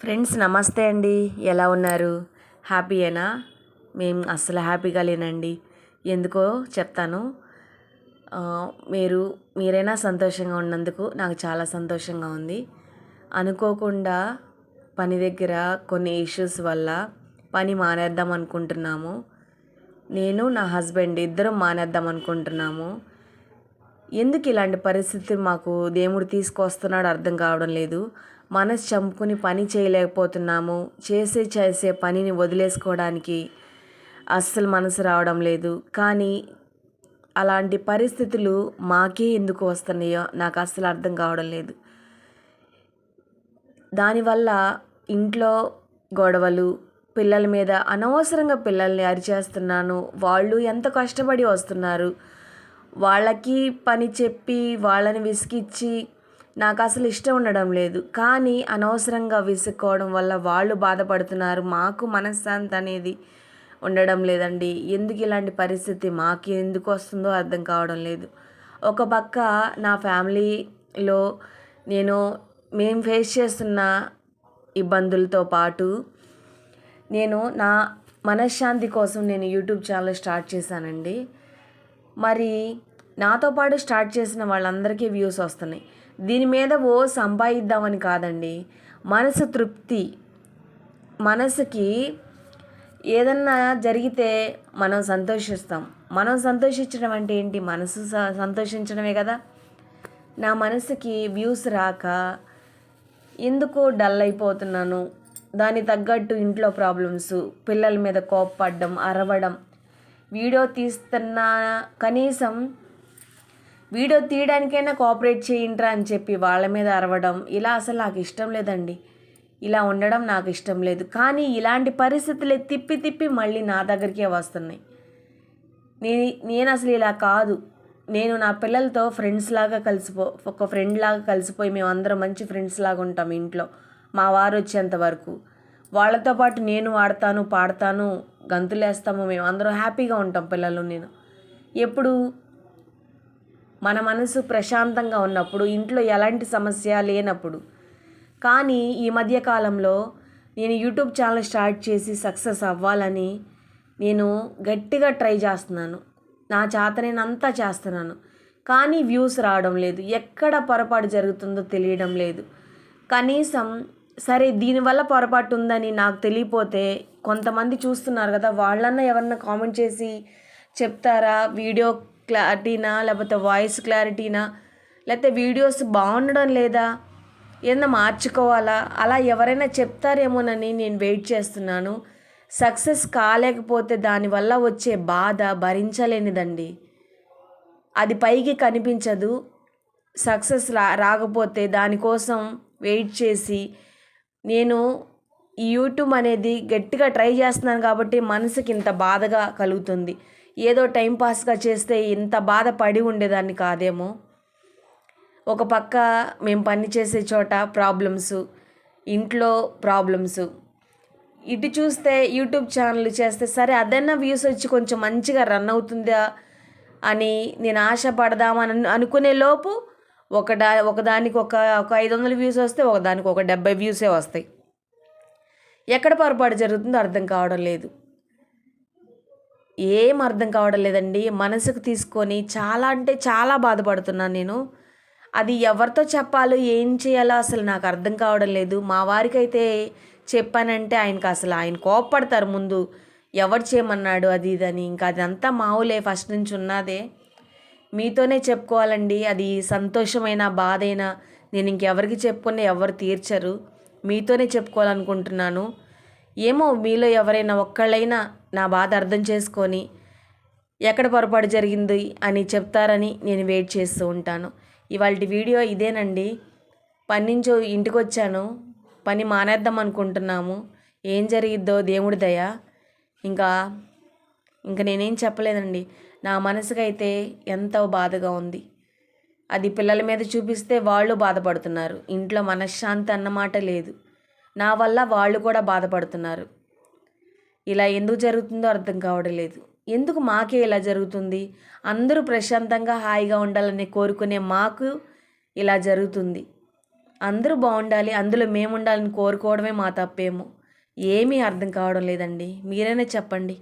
Friends నమస్తే అండి. ఎలా ఉన్నారు? హ్యాపీయేనా? మేము అస్సలు హ్యాపీగా లేనండి. ఎందుకో చెప్తాను. మీరు మీరైనా సంతోషంగా ఉన్నందుకు నాకు చాలా సంతోషంగా ఉంది. అనుకోకుండా పని దగ్గర కొన్ని ఇష్యూస్ వల్ల పని మానేద్దాం అనుకుంటున్నాము. నేను నా హస్బెండ్ ఇద్దరం మానేద్దాం అనుకుంటున్నాము. ఎందుకు ఇలాంటి పరిస్థితి మాకు దేవుడు తీసుకొస్తున్నాడు అర్థం కావడం లేదు. మనసు చంపుకుని పని చేయలేకపోతున్నాము. చేసే చేసే పనిని వదిలేసుకోవడానికి అస్సలు మనసు రావడం లేదు. కానీ అలాంటి పరిస్థితులు మాకే ఎందుకు వస్తున్నాయో నాకు అస్సలు అర్థం కావడం లేదు. దానివల్ల ఇంట్లో గొడవలు పిల్లల మీద అనవసరంగా పిల్లల్ని అరిచేస్తున్నాను. వాళ్ళు ఎంత కష్టపడి వస్తున్నారు? వాళ్ళకి పని చెప్పి వాళ్ళని విసిగిచ్చి నాకు అసలు ఇష్టం ఉండడం లేదు. కానీ అనవసరంగా విసుక్కోవడం వల్ల వాళ్ళు బాధపడుతున్నారు. మాకు మనశ్శాంతి అనేది ఉండడం లేదండి. ఎందుకు ఇలాంటి పరిస్థితి? మాకు ఎందుకు వస్తుందో అర్థం కావడం లేదు. ఒక పక్క నా ఫ్యామిలీలో నేను మేము ఫేస్ చేస్తున్న ఇబ్బందులతో పాటు నేను నా మనశ్శాంతి కోసం నేను యూట్యూబ్ ఛానల్ స్టార్ట్ చేశానండి. మరి నాతో పాటు స్టార్ట్ చేసిన వాళ్ళందరికీ వ్యూస్ వస్తున్నాయి. దీని మీద ఓ సంపాదిద్దామని కాదండి. మనసు తృప్తి. మనసుకి ఏదన్నా జరిగితే మనం సంతోషిస్తాం. మనం సంతోషించడం అంటే ఏంటి? మనసు స- సంతోషించడమే కదా. నా మనసుకి వ్యూస్ రాక ఎందుకో డల్ అయిపోతున్నాను. దాని తగ్గట్టు ఇంట్లో ప్రాబ్లమ్స్ పిల్లల మీద కోప్పడడం అరవడం వీడియో తీస్తున్నా కనీసం వీడియో తీయడానికైనా కోఆపరేట్ చేయండిరా అని చెప్పి వాళ్ళ మీద అరవడం ఇలా అసలు నాకు ఇష్టం లేదండి. ఇలా ఉండడం నాకు ఇష్టం లేదు. కానీ ఇలాంటి పరిస్థితులే తిప్పి తిప్పి మళ్ళీ నా దగ్గరికే వస్తున్నాయి. నేను నేను అసలు ఇలా కాదు. నేను నా పిల్లలతో ఫ్రెండ్స్ లాగా కలిసిపో ఒక ఫ్రెండ్ లాగా కలిసిపోయి మేము అందరం మంచి ఫ్రెండ్స్ లాగా ఉంటాం ఇంట్లో. మా వారు వచ్చేంత వరకు. వాళ్ళతో పాటు నేను ఆడతాను పాడతాను గంతులేస్తాము మేము అందరం హ్యాపీగా ఉంటాం పిల్లలు నేను. ఎప్పుడు మన మనసు ప్రశాంతంగా ఉన్నప్పుడు ఇంట్లో ఎలాంటి సమస్య లేనప్పుడు. కానీ ఈ మధ్య కాలంలో నేను యూట్యూబ్ ఛానల్ స్టార్ట్ చేసి సక్సెస్ అవ్వాలని నేను గట్టిగా ట్రై చేస్తున్నాను. నా చేత నేను అంతా చేస్తున్నాను. కానీ వ్యూస్ రావడం లేదు. ఎక్కడ పొరపాటు జరుగుతుందో తెలియడం లేదు. కనీసం సరే దీనివల్ల పొరపాటు ఉందని నాకు తెలియపోతే కొంతమంది చూస్తున్నారు కదా వాళ్ళన్నా ఎవరన్నా కామెంట్ చేసి చెప్తారా? వీడియో క్లారిటీనా? లేకపోతే వాయిస్ క్లారిటీనా? లేకపోతే వీడియోస్ బాగుండడం లేదా? ఏదైనా మార్చుకోవాలా? అలా ఎవరైనా చెప్తారేమోనని నేను వెయిట్ చేస్తున్నాను. సక్సెస్ కాలేకపోతే దానివల్ల వచ్చే బాధ భరించలేనిదండి. అది పైకి కనిపించదు. సక్సెస్ రా రాకపోతే దానికోసం వెయిట్ చేసి నేను ఈ యూట్యూబ్ అనేది గట్టిగా ట్రై చేస్తున్నాను కాబట్టి మనసుకి ఇంత బాధగా కలుగుతుంది. ఏదో టైంపాస్గా చేస్తే ఇంత బాధ పడి ఉండేదాన్ని కాదేమో. ఒక పక్క మేము పని చేసే చోట ప్రాబ్లమ్స్ ఇంట్లో ప్రాబ్లమ్స్. ఇటు చూస్తే యూట్యూబ్ ఛానల్ చేస్తే సరే అదన్నా వ్యూస్ వచ్చి కొంచెం మంచిగా రన్ అవుతుందా అని నేను ఆశపడదామని అనుకునే లోపు ఒక డా ఒకదానికి ఒక ఒక ఐదు వందల వ్యూస్ వస్తే ఒకదానికి ఒక డెబ్బై వ్యూసే వస్తాయి. ఎక్కడ పొరపాటు జరుగుతుందో అర్థం కావడం లేదు. ఏం అర్థం కావడం లేదండి. మనసుకు తీసుకొని చాలా అంటే చాలా బాధపడుతున్నాను నేను. అది ఎవరితో చెప్పాలో ఏం చేయాలో అసలు నాకు అర్థం కావడం లేదు. మా వారికైతే చెప్పానంటే ఆయనకు అసలు ఆయన కోప్పడతారు ముందు. ఎవరు చేయమన్నాడు అది ఇదని ఇంకా అదంతా మావులే. ఫస్ట్ నుంచి ఉన్నదే. మీతోనే చెప్పుకోవాలండి. అది సంతోషమైన బాధైనా నేను ఇంకెవరికి చెప్పుకునే ఎవరు తీర్చరు. మీతోనే చెప్పుకోవాలనుకుంటున్నాను. ఏమో మీలో ఎవరైనా ఒక్కళ్ళైనా నా బాధ అర్థం చేసుకొని ఎక్కడ పొరపాటు జరిగింది అని చెప్తారని నేను వెయిట్ చేస్తూ ఉంటాను. ఇవాళ వీడియో ఇదేనండి. పని నుంచి ఇంటికి వచ్చాను పని మానేద్దాం అనుకుంటున్నాము. ఏం జరిగిద్దో దేవుడి దయ. ఇంకా ఇంక నేనేం చెప్పలేదండి. నా మనసుకైతే ఎంతో బాధగా ఉంది. అది పిల్లల మీద చూపిస్తే వాళ్ళు బాధపడుతున్నారు. ఇంట్లో మనశ్శాంతి అన్నమాట లేదు. నా వల్ల వాళ్ళు కూడా బాధపడుతున్నారు. ఇలా ఎందుకు జరుగుతుందో అర్థం కావడం లేదు. ఎందుకు మాకే ఇలా జరుగుతుంది? అందరూ ప్రశాంతంగా హాయిగా ఉండాలని కోరుకునే మాకు ఇలా జరుగుతుంది. అందరూ బాగుండాలి అందులో మేము ఉండాలని కోరుకోవడమే మా తప్పేమో. ఏమీ అర్థం కావడం లేదండి. మీరైనా చెప్పండి.